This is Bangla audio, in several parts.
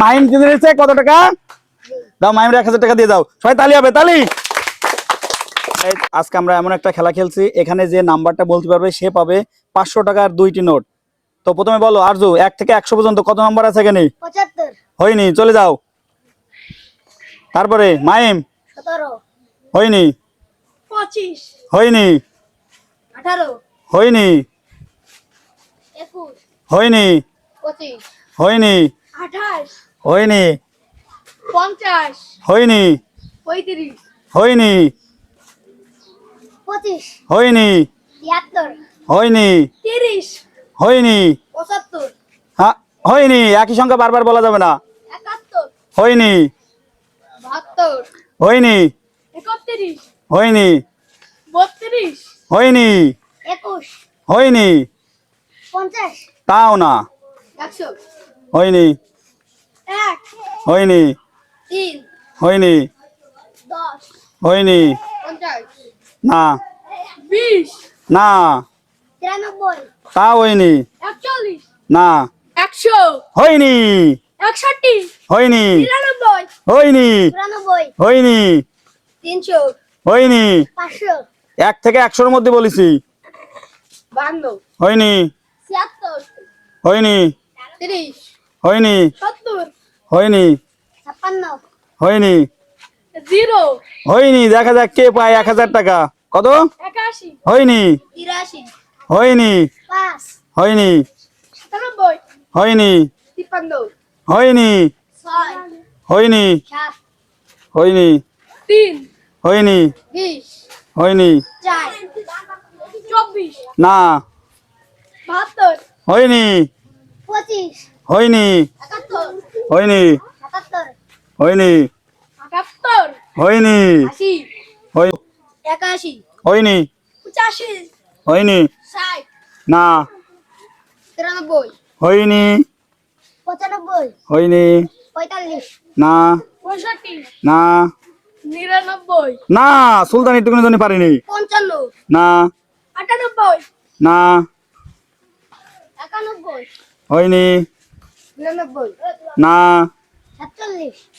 মাহিম জিতে নিয়েছে কত টাকা? দাও মাহিমের এক হাজার টাকা দিয়ে দাও। সবাই তালি হবে তালি! আজকে আমরা এমন একটা খেলা খেলছি এখানে যে নাম্বারটা বলতে পারবে সে পাবে পাঁচশো টাকার দুইটি নোট। তো প্রথমে বলো আরজু এক থেকে একশো পর্যন্ত কত নাম্বার আছে এখানে? হয়নি চলে যাও। তারপরে মাইম হয়নি। হয়নি। হয়নি। হয়নি। হয়নি। আঠাশ। হয়নি। পঞ্চাশ। হয়নি। পঁয়ত্রিশ। হয়নি। পঁচিশ। হয়নি। তিয়াত্তর। হয়নি। তিরিশ। হয়নি। পঁচাত্তর। হ্যাঁ হয়নি। একই সংখ্যা বারবার বলা যাবে না। একাত্তর। হয়নি। বাহাত্তর। হয়নি। একত্রিশ। হয়নি। বত্রিশ। হয়নি। একুশ। হয়নি। পঞ্চাশ। তাও না। একশো। হয়নি। হয়নি। হয়নি। হয়নি। না। না। তা হয়নি। না। হয়নি। হয়নি। হয়নি। হয়নি। হয়নি। এক থেকে একশোর মধ্যে বলেছি। হয়নি। হয়নি। তিরিশ হয়নি। হয়নি। হয়নি। হয়নি। দেখা যাক কে পায় এক হাজার টাকা। কত? হয়নি। হয়নি। হয়নি। হয়নি। হয়নি। হয়নি। হয়নি। হয়নি। হয়নি। না। হয়নি। হয়নি। হয়নি। হয়নি। হয়নি। হয়নি। হয়নি। না। হয়নি। হয়নি। না। পঁয়ষট্টি। না। নিরানব্বই। না। সুলতান একটুকুনি জন্য পারিনি। না। না। একানব্বই। হয়নি। না।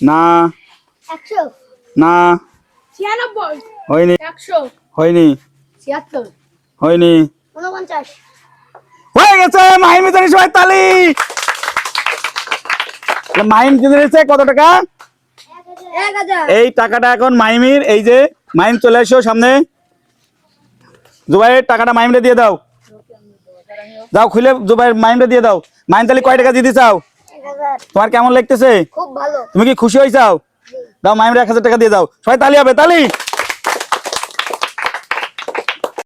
না। না। হয়নি। হয়নি। হয়নি। হয়ে গেছে মাহিম জানি সবাই তালি মাহিম জিতে কত টাকা? এই টাকাটা এখন মাইমির এই যে মাইম চলে এসো সামনে। জুবাইয়ের টাকাটা মাইমরে দিয়ে দাও। যাও খুলে জুবাইয়ের মাইমরে দিয়ে দাও। মাইন তাহলে কয় টাকা দিতে চাও? তোমার কেমন লাগতেছে? খুব ভালো। তুমি কি খুশি হয়েছাও দাও মাইমরা এক হাজার টাকা দিয়ে দাও। সবাই তালি হবে তালি!